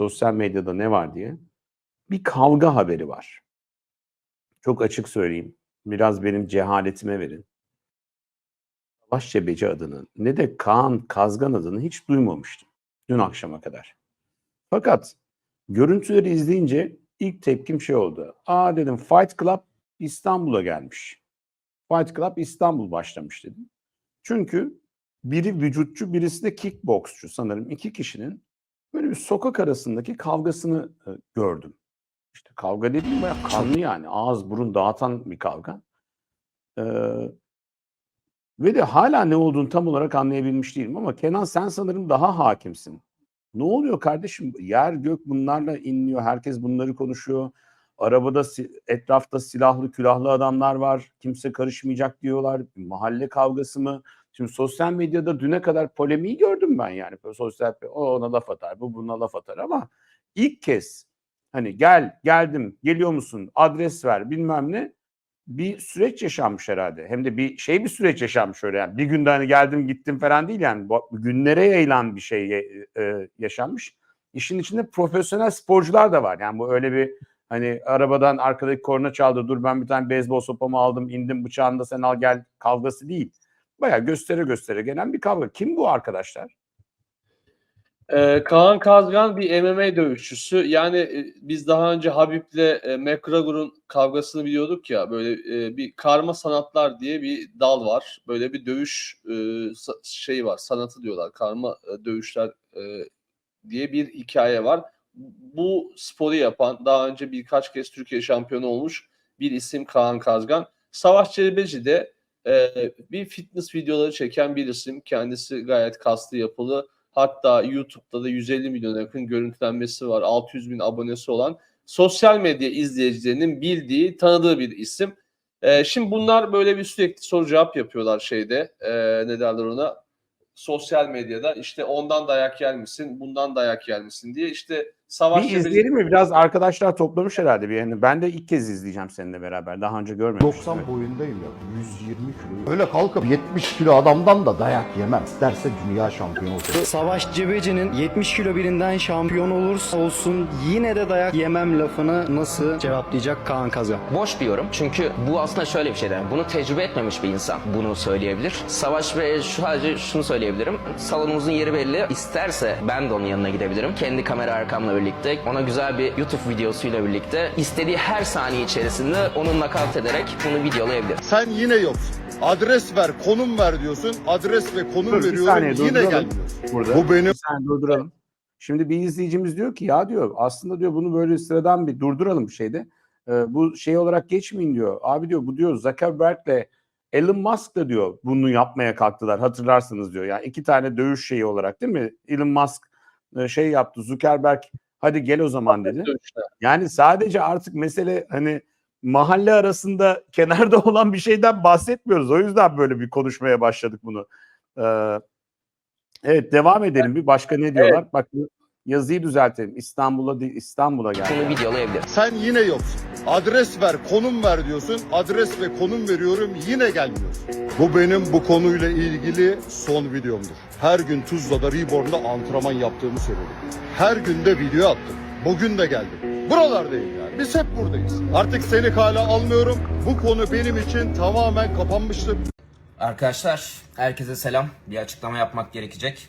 sosyal medyada ne var diye. Bir kavga haberi var. Çok açık söyleyeyim. Biraz benim cehaletime verin. Savaş Cebeci adını ne de Kaan Kazgan adını hiç duymamıştım. Dün akşama kadar. Fakat görüntüleri izleyince ilk tepkim şey oldu. Aa dedim Fight Club İstanbul'a gelmiş. Fight Club İstanbul başlamış dedim. Çünkü biri vücutçu birisi de kickboksçu sanırım iki kişinin böyle bir sokak arasındaki kavgasını e, gördüm. İşte kavga dediğim bayağı kanlı yani ağız burun dağıtan bir kavga. Ee, ve de hala ne olduğunu tam olarak anlayabilmiş değilim ama Kenan sen sanırım daha hakimsin. Ne oluyor kardeşim? Yer gök bunlarla inliyor. Herkes bunları konuşuyor. Arabada etrafta silahlı külahlı adamlar var. Kimse karışmayacak diyorlar. Mahalle kavgası mı? Şimdi sosyal medyada düne kadar polemiği gördüm ben yani. Böyle sosyal o ona laf atar, bu buna laf atar ama ilk kez hani gel, geldim, geliyor musun, adres ver bilmem ne bir süreç yaşanmış herhalde. Hem de bir şey bir süreç yaşanmış öyle yani. Bir günde hani geldim gittim falan değil yani. Bu günlere yayılan bir şey e, e, yaşanmış. İşin içinde profesyonel sporcular da var. Yani bu öyle bir hani arabadan arkadaki korna çaldı. Dur ben bir tane beyzbol sopamı aldım, indim bıçağını da sen al gel kavgası değil. Bayağı göstere göstere gelen bir kavga. Kim bu arkadaşlar? Ee, Kaan Kazgan bir MMA dövüşçüsü. Yani e, biz daha önce Habib'le e, McGregor'un kavgasını biliyorduk ya. Böyle e, bir karma sanatlar diye bir dal var. Böyle bir dövüş e, şeyi var. Sanatı diyorlar. Karma e, dövüşler e, diye bir hikaye var. Bu sporu yapan daha önce birkaç kez Türkiye şampiyonu olmuş bir isim Kaan Kazgan. Savaş Cerebeci de e, bir fitness videoları çeken bir isim. Kendisi gayet kaslı yapılı. Hatta YouTube'da da 150 milyona yakın görüntülenmesi var. 600 bin abonesi olan sosyal medya izleyicilerinin bildiği, tanıdığı bir isim. Ee, şimdi bunlar böyle bir sürekli soru cevap yapıyorlar şeyde. Ee, ne derler ona? Sosyal medyada işte ondan dayak yer misin, bundan dayak yer misin diye işte savaş Bir izleyelim mi? Biraz arkadaşlar toplamış herhalde bir yani. Ben de ilk kez izleyeceğim seninle beraber. Daha önce görmemiştim. 90 Evet. boyundayım ya. 120 kilo. Öyle kalkıp 70 kilo adamdan da dayak yemem. İsterse dünya şampiyonu olsun. Savaş Cebeci'nin 70 kilo birinden şampiyon olursa olsun yine de dayak yemem lafını nasıl cevaplayacak Kaan Kazan? Boş bir yorum. Çünkü bu aslında şöyle bir şeyden. Bunu tecrübe etmemiş bir insan bunu söyleyebilir. Savaş ve şu sadece şunu söyleyebilirim. Salonumuzun yeri belli. İsterse ben de onun yanına gidebilirim. Kendi kamera arkamla birlikte ona güzel bir YouTube videosuyla birlikte istediği her saniye içerisinde onu nakavt ederek bunu videolayabilir. Sen yine yoksun. Adres ver, konum ver diyorsun. Adres ve konum Dur, veriyorum. saniye, Yine gelmiyorsun. Burada. Bu benim Bir saniye durduralım. Şimdi bir izleyicimiz diyor ki ya diyor aslında diyor bunu böyle sıradan bir durduralım bir şeyde. Ee, bu şey olarak geçmeyin diyor. Abi diyor bu diyor Zuckerberg'le Elon Musk da diyor bunu yapmaya kalktılar hatırlarsınız diyor. Yani iki tane dövüş şeyi olarak değil mi? Elon Musk e, şey yaptı Zuckerberg hadi gel o zaman dedi. Yani sadece artık mesele hani mahalle arasında kenarda olan bir şeyden bahsetmiyoruz. O yüzden böyle bir konuşmaya başladık bunu. Ee, evet devam edelim bir başka ne diyorlar? Bak bu yazıyı düzeltelim. İstanbul'a değil İstanbul'a Bunu geldi. videolayabilir. sen yine yoksun. Adres ver, konum ver diyorsun. Adres ve konum veriyorum. Yine gelmiyorsun. Bu benim bu konuyla ilgili son videomdur. Her gün Tuzla'da Reborn'da antrenman yaptığımı söyledim. Her gün de video attım. Bugün de geldim. Buralardayım yani. Biz hep buradayız. Artık seni kale almıyorum. Bu konu benim için tamamen kapanmıştır. Arkadaşlar herkese selam. Bir açıklama yapmak gerekecek.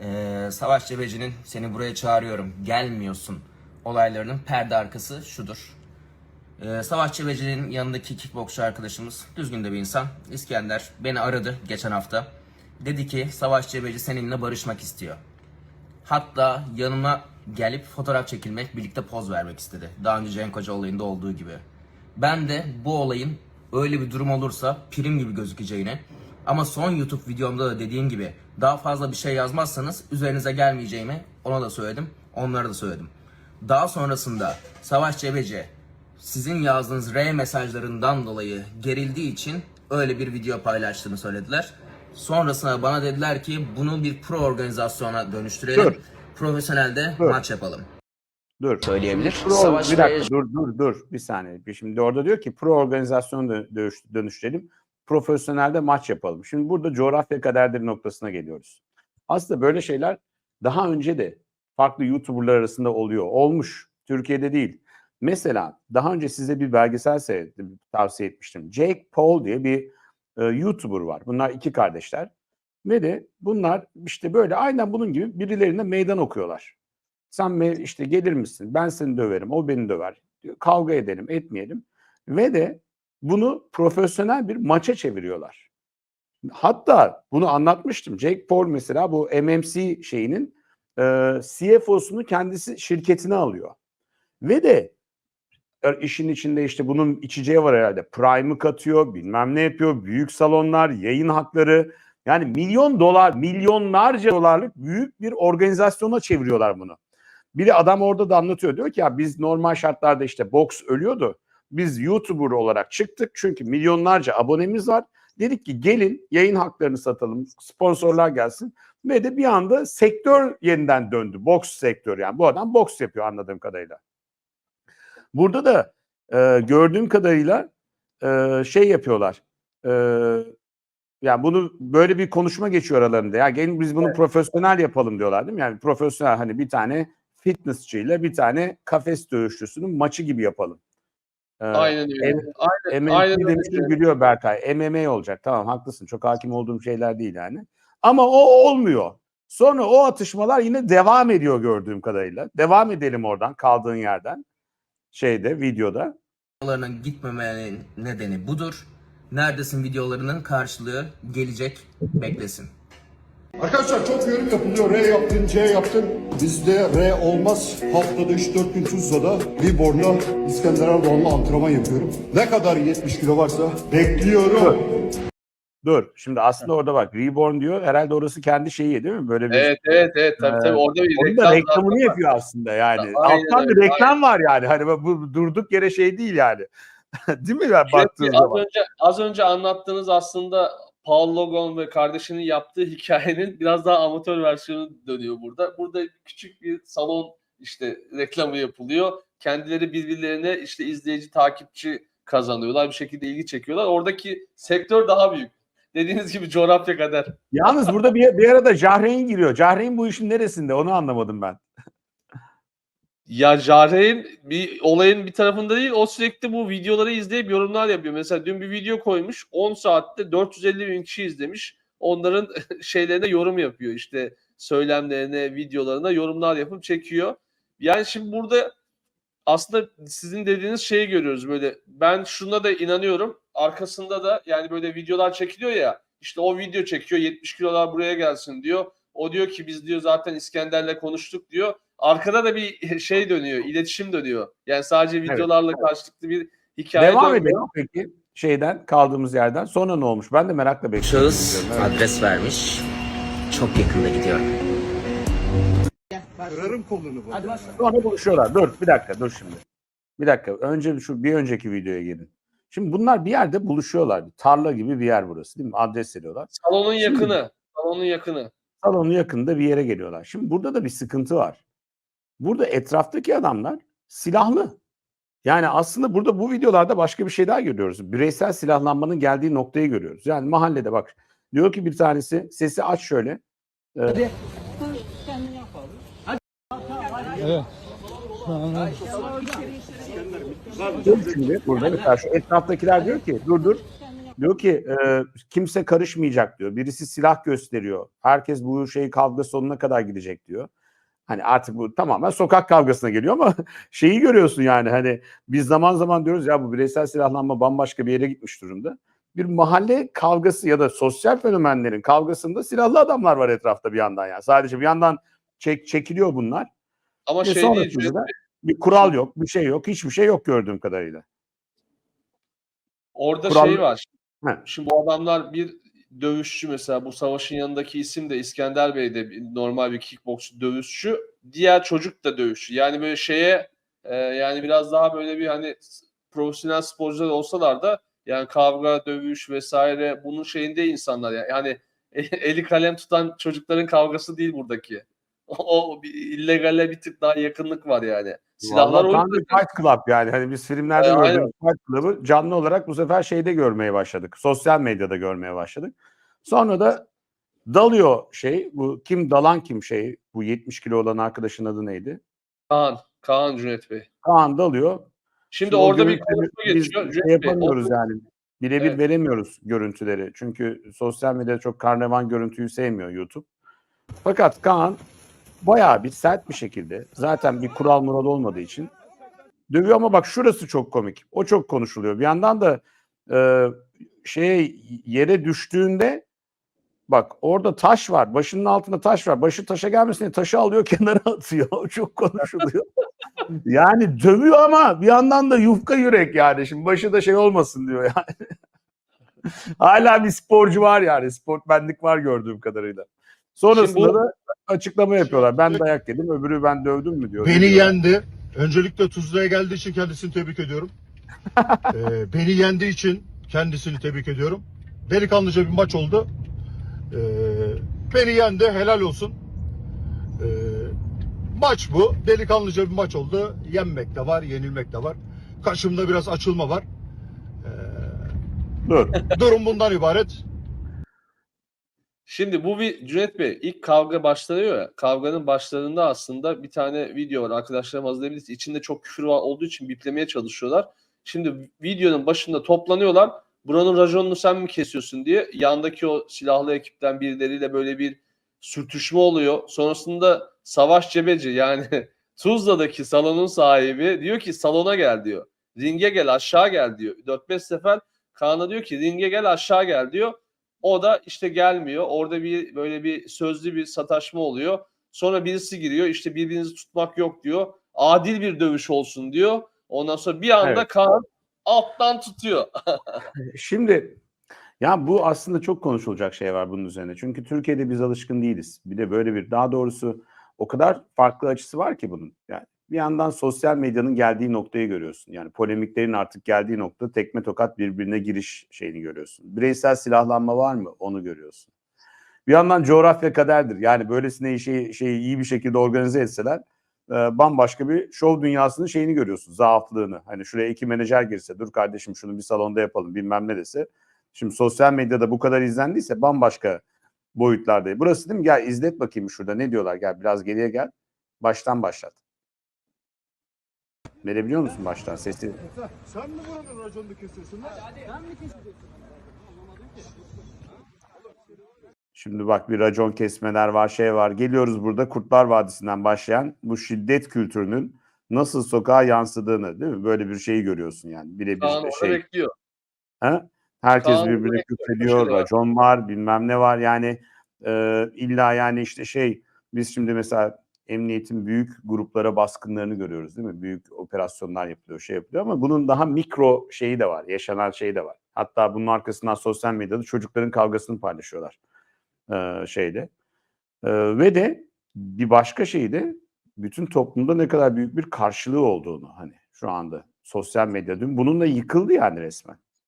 Ee, Savaş Cebeci'nin seni buraya çağırıyorum gelmiyorsun olaylarının perde arkası şudur. Ee, Savaş Cebeci'nin yanındaki kickboksçu arkadaşımız düzgün de bir insan. İskender beni aradı geçen hafta. Dedi ki Savaş Cebeci seninle barışmak istiyor. Hatta yanıma gelip fotoğraf çekilmek, birlikte poz vermek istedi. Daha önce Cenk Hoca olayında olduğu gibi. Ben de bu olayın öyle bir durum olursa prim gibi gözükeceğini ama son YouTube videomda da dediğim gibi daha fazla bir şey yazmazsanız üzerinize gelmeyeceğimi ona da söyledim, onlara da söyledim. Daha sonrasında Savaş Cebeci sizin yazdığınız R mesajlarından dolayı gerildiği için öyle bir video paylaştığını söylediler. Sonrasında bana dediler ki bunu bir pro organizasyona dönüştürelim. Dur. Profesyonelde Dur. maç yapalım. Dur. Söyleyebilir. Pro, Savaş bir dakika dur dur dur bir saniye. Şimdi orada diyor ki pro organizasyonu dö- dönüş, dönüştürelim. Profesyonelde maç yapalım. Şimdi burada coğrafya kaderdir noktasına geliyoruz. Aslında böyle şeyler daha önce de farklı YouTuber'lar arasında oluyor. Olmuş. Türkiye'de değil. Mesela daha önce size bir belgesel seyrettim, tavsiye etmiştim. Jake Paul diye bir e, YouTuber var. Bunlar iki kardeşler. Ve de bunlar işte böyle aynen bunun gibi birilerine meydan okuyorlar. Sen işte gelir misin? Ben seni döverim. O beni döver. Kavga edelim, etmeyelim. Ve de bunu profesyonel bir maça çeviriyorlar. Hatta bunu anlatmıştım. Jake Paul mesela bu MMC şeyinin e, CFO'sunu kendisi şirketine alıyor. Ve de e, işin içinde işte bunun içeceği var herhalde. Prime'ı katıyor, bilmem ne yapıyor. Büyük salonlar, yayın hakları. Yani milyon dolar, milyonlarca dolarlık büyük bir organizasyona çeviriyorlar bunu. Biri adam orada da anlatıyor. Diyor ki ya biz normal şartlarda işte boks ölüyordu. Biz YouTuber olarak çıktık çünkü milyonlarca abonemiz var. Dedik ki gelin yayın haklarını satalım, sponsorlar gelsin. Ve de bir anda sektör yeniden döndü. Boks sektörü yani. Bu adam boks yapıyor anladığım kadarıyla. Burada da e, gördüğüm kadarıyla e, şey yapıyorlar. E, yani bunu böyle bir konuşma geçiyor aralarında. Ya gelin biz bunu profesyonel yapalım diyorlar değil mi? Yani profesyonel hani bir tane fitnessçiyle bir tane kafes dövüşçüsünün maçı gibi yapalım. E, Aynen öyle. Evet. Aynen, MMA aynen demiştim öyle. gülüyor Berkay. MMA olacak. Tamam haklısın. Çok hakim olduğum şeyler değil yani. Ama o olmuyor. Sonra o atışmalar yine devam ediyor gördüğüm kadarıyla. Devam edelim oradan kaldığın yerden. Şeyde videoda. Videolarının gitmemenin nedeni budur. Neredesin videolarının karşılığı gelecek beklesin. Arkadaşlar çok yorum yapılıyor. R yaptın, C yaptın. Bizde R olmaz. Haftada 3-4 gün Tuzla'da Libor'la İskender Erdoğan'la antrenman yapıyorum. Ne kadar 70 kilo varsa bekliyorum. Dur. Şimdi aslında orada bak Reborn diyor. Herhalde orası kendi şeyi değil mi? Böyle bir Evet evet evet tabii tabii orada bir Onun reklam da reklamını var. yapıyor aslında yani. Aynen Alttan bir öyle, reklam var yani. Hani bu bu durduk yere şey değil yani. değil mi ben Çünkü baktığın az zaman? önce az önce anlattığınız aslında Paul Logan ve kardeşinin yaptığı hikayenin biraz daha amatör versiyonu dönüyor burada. Burada küçük bir salon işte reklamı yapılıyor. Kendileri birbirlerine işte izleyici, takipçi kazanıyorlar. Bir şekilde ilgi çekiyorlar. Oradaki sektör daha büyük. Dediğiniz gibi coğrafya kadar. Yalnız burada bir, bir arada Cahreyn giriyor. Cahreyn bu işin neresinde? Onu anlamadım ben. Ya Jahre'nin bir olayın bir tarafında değil o sürekli bu videoları izleyip yorumlar yapıyor. Mesela dün bir video koymuş 10 saatte 450 bin kişi izlemiş. Onların şeylerine yorum yapıyor işte söylemlerine, videolarına yorumlar yapıp çekiyor. Yani şimdi burada aslında sizin dediğiniz şeyi görüyoruz böyle. Ben şuna da inanıyorum. Arkasında da yani böyle videolar çekiliyor ya. işte o video çekiyor 70 kilolar buraya gelsin diyor. O diyor ki biz diyor zaten İskender'le konuştuk diyor. Arkada da bir şey dönüyor, iletişim dönüyor. Yani sadece videolarla karşılıklı bir hikaye Devam dönmüyor. edelim peki şeyden kaldığımız yerden. Sonra ne olmuş? Ben de merakla bekliyorum. Şahıs Evet. adres vermiş. Çok yakında gidiyorum. Sonra buluşuyorlar. Dur bir dakika dur şimdi. Bir dakika. Önce şu bir önceki videoya gelin. Şimdi bunlar bir yerde buluşuyorlar. Bir tarla gibi bir yer burası değil mi? Adres veriyorlar. Salonun Şimdi- yakını. Salonun yakını. Salonun yakında bir yere geliyorlar. Şimdi burada da bir sıkıntı var. Burada etraftaki adamlar silahlı. Yani aslında burada bu videolarda başka bir şey daha görüyoruz. Bireysel silahlanmanın geldiği noktayı görüyoruz. Yani mahallede bak diyor ki bir tanesi sesi aç şöyle. Ee, Dur şimdi burada mesela şu etraftakiler diyor ki dur dur. Diyor ki e, kimse karışmayacak diyor. Birisi silah gösteriyor. Herkes bu şey kavga sonuna kadar gidecek diyor. Hani artık bu tamamen sokak kavgasına geliyor ama şeyi görüyorsun yani hani biz zaman zaman diyoruz ya bu bireysel silahlanma bambaşka bir yere gitmiş durumda. Bir mahalle kavgası ya da sosyal fenomenlerin kavgasında silahlı adamlar var etrafta bir yandan yani. Sadece bir yandan çek, çekiliyor bunlar. Ama Ve şey değil. bir kural yok, bir şey yok, hiçbir şey yok gördüğüm kadarıyla. Orada Kural- şey var. He. Şimdi bu adamlar bir dövüşçü mesela bu savaşın yanındaki isim de İskender Bey de normal bir kickboks dövüşçü. Diğer çocuk da dövüşçü. Yani böyle şeye e, yani biraz daha böyle bir hani profesyonel sporcular olsalar da yani kavga, dövüş vesaire bunun şeyinde insanlar yani. Yani eli kalem tutan çocukların kavgası değil buradaki. O, bir illegale bir tık daha yakınlık var yani. Silahlar Vallahi o tam bir yüzden- Fight Club yani. Hani biz filmlerde E, aynen. gördüğümüz Fight Club'ı canlı olarak bu sefer şeyde görmeye başladık. Sosyal medyada görmeye başladık. Sonra da Dalıyor şey bu kim dalan kim şey bu 70 kilo olan arkadaşın adı neydi? Kaan. Kaan Cüneyt Bey. Kaan dalıyor. Şimdi o orada bir görüntüleri konuşma biz geçiyor. şey Bey, yapamıyoruz o- yani. Birebir Evet. veremiyoruz görüntüleri. Çünkü sosyal medyada çok karnevan görüntüyü sevmiyor YouTube. Fakat Kaan bayağı bir sert bir şekilde zaten bir kural mural olmadığı için dövüyor ama bak şurası çok komik. O çok konuşuluyor. Bir yandan da e, şeye yere düştüğünde bak orada taş var. Başının altında taş var. Başı taşa gelmesin diye taşı alıyor kenara atıyor. O çok konuşuluyor. yani dövüyor ama bir yandan da yufka yürek yani. Şimdi başı da şey olmasın diyor yani. Hala bir sporcu var yani. Sportmenlik var gördüğüm kadarıyla. Sonrasında Şimdi da açıklama yapıyorlar. Ben dayak yedim öbürü ben dövdüm mü diyor. Beni diyorlar? yendi. Öncelikle Tuzla'ya geldiği için kendisini tebrik ediyorum. Ee, beni yendiği için kendisini tebrik ediyorum. Delikanlıca bir maç oldu. Ee, beni yendi. Helal olsun. Ee, maç bu. Delikanlıca bir maç oldu. Yenmek de var, yenilmek de var. Kaşımda biraz açılma var. Dur. Durum bundan ibaret. Şimdi bu bir Cüneyt Bey ilk kavga başlanıyor ya. Kavganın başlarında aslında bir tane video var. Arkadaşlarım hazırlayabiliriz. İçinde çok küfür var olduğu için biplemeye çalışıyorlar. Şimdi videonun başında toplanıyorlar. Buranın raconunu sen mi kesiyorsun diye yandaki o silahlı ekipten birileriyle böyle bir sürtüşme oluyor. Sonrasında Savaş Cebeci yani Tuzla'daki salonun sahibi diyor ki salona gel diyor. Ringe gel aşağı gel diyor. 4-5 sefer Kaan'a diyor ki ringe gel aşağı gel diyor. O da işte gelmiyor. Orada bir böyle bir sözlü bir sataşma oluyor. Sonra birisi giriyor. işte birbirinizi tutmak yok diyor. Adil bir dövüş olsun diyor. Ondan sonra bir anda Evet. Kaan alttan tutuyor. Şimdi ya bu aslında çok konuşulacak şey var bunun üzerine. Çünkü Türkiye'de biz alışkın değiliz. Bir de böyle bir daha doğrusu o kadar farklı açısı var ki bunun. Yani bir yandan sosyal medyanın geldiği noktayı görüyorsun. Yani polemiklerin artık geldiği nokta tekme tokat birbirine giriş şeyini görüyorsun. Bireysel silahlanma var mı? Onu görüyorsun. Bir yandan coğrafya kaderdir. Yani böylesine şeyi, şeyi iyi bir şekilde organize etseler e, bambaşka bir şov dünyasının şeyini görüyorsun. Zaaflığını. Hani şuraya iki menajer girse dur kardeşim şunu bir salonda yapalım bilmem ne dese. Şimdi sosyal medyada bu kadar izlendiyse bambaşka boyutlarda. Burası değil mi? Gel izlet bakayım şurada ne diyorlar. Gel biraz geriye gel. Baştan başlat. Verebiliyor musun baştan sesi? Sen mi buranın raconunu kesiyorsun? Şimdi bak bir racon kesmeler var, şey var. Geliyoruz burada Kurtlar Vadisi'nden başlayan bu şiddet kültürünün nasıl sokağa yansıdığını değil mi? Böyle bir şeyi görüyorsun yani. Birebir de şey. bekliyor. Ha? Herkes Kaan birbirine küfrediyor, racon var, bilmem ne var. Yani e, illa yani işte şey biz şimdi mesela emniyetin büyük gruplara baskınlarını görüyoruz değil mi? Büyük operasyonlar yapılıyor, şey yapılıyor ama bunun daha mikro şeyi de var, yaşanan şey de var. Hatta bunun arkasından sosyal medyada çocukların kavgasını paylaşıyorlar e, şeyde. E, ve de bir başka şey de bütün toplumda ne kadar büyük bir karşılığı olduğunu hani şu anda sosyal medya dün bununla yıkıldı yani resmen.